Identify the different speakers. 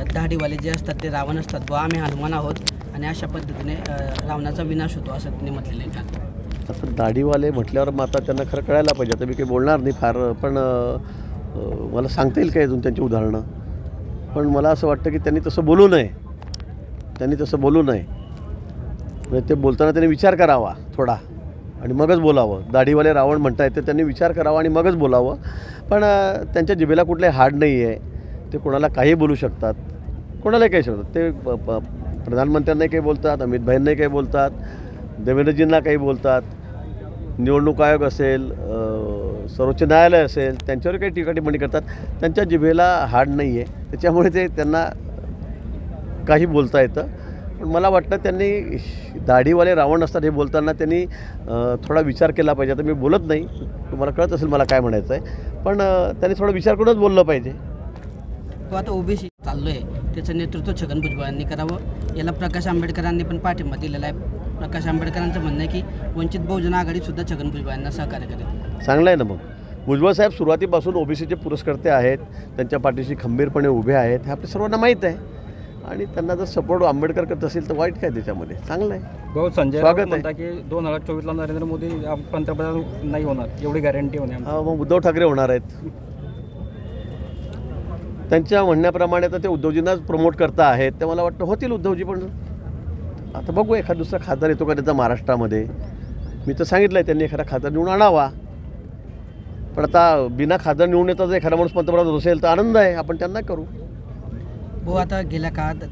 Speaker 1: अ, दाढीवाले जे असतात ते रावण असतात. बुवा आम्ही हनुमान आहोत. आणि अशा पद्धतीने रावणाचा विनाश होतो असं त्यांनी म्हटलेलं आहे
Speaker 2: आता दाढीवाले म्हटल्यावर मग आता त्यांना खरं कळायला पाहिजे. आता मी काही बोलणार नाही फार पण मला सांगता येईल काय अजून त्यांची उदाहरणं? पण मला असं वाटतं की त्यांनी तसं बोलू नये. त्यांनी तसं बोलू नये. म्हणजे ते बोलताना त्यांनी विचार करावा थोडा. आणि मगच बोलावं. दाढीवाले रावण म्हणता तर त्यांनी विचार करावा आणि मगच बोलावं. पण त्यांच्या जिभेला कुठले हाड नाही आहे ते कोणाला काही बोलू शकतात. कोणालाही काही शकतात. ते प- प- प्रधानमंत्र्यांनाही काही बोलतात अमित भाईंनाही काही बोलतात देवेंद्रजींना काही बोलतात. निवडणूक आयोग असेल सर्वोच्च न्यायालय असेल त्यांच्यावर काही टीका टिप्पणी करतात. त्यांच्या जिभेला हाड नाही आहे त्याच्यामुळे ते त्यांना काही बोलता येतं. पण मला वाटतं त्यांनी दाढीवाले रावण असतात हे बोलताना त्यांनी थोडा विचार केला पाहिजे. आता मी बोलत नाही. तुम्हाला कळत असेल मला काय म्हणायचं आहे पण त्यांनी थोडा विचार करूनच बोललं पाहिजे.
Speaker 1: तो आता ओबीसी चाललो आहे त्याचं नेतृत्व छगन भुजबळांनी करावं. याला प्रकाश आंबेडकरांनी पण पाठिंबा दिलेला आहे. प्रकाश आंबेडकरांचं म्हणणं आहे की वंचित बहुजन आघाडीसुद्धा छगन भुजबळांना सहकार्य करेल.
Speaker 2: चांगलं आहे ना मग. भुजबळ साहेब सुरुवातीपासून ओबीसीचे पुरस्कर्ते आहेत. त्यांच्या पाठीशी खंबीरपणे उभे आहेत. हे आपल्या सर्वांना माहीत आहे. आणि त्यांना जर सपोर्ट आंबेडकर करत असेल तर वाईट काय त्याच्यामध्ये? चांगलं आहे.
Speaker 3: भाऊ संजय
Speaker 2: स्वागत आहे.
Speaker 3: म्हणता की दोन हजार चोवीसला नरेंद्र मोदी पंतप्रधान नाही होणार. एवढी गॅरंटी होणे आमची.
Speaker 2: हा, मग उद्धव ठाकरे होणार आहेत. त्यांच्या म्हणण्याप्रमाणे तर ते उद्धवजींनाच प्रमोट करता आहेत. ते मला वाटतं होतील उद्धवजी पण. आता बघू एखादा दुसरा खासदार येतो का त्याचा महाराष्ट्रामध्ये? मी तर सांगितलं आहे त्यांनी एखादा खासदार निवडून आणावा. पण आता बिना खासदार निवडून येता जर एखादा माणूस पंतप्रधान असेल तर आनंद आहे. आपण त्यांना करू.
Speaker 1: भाऊ आता गेल्या काळात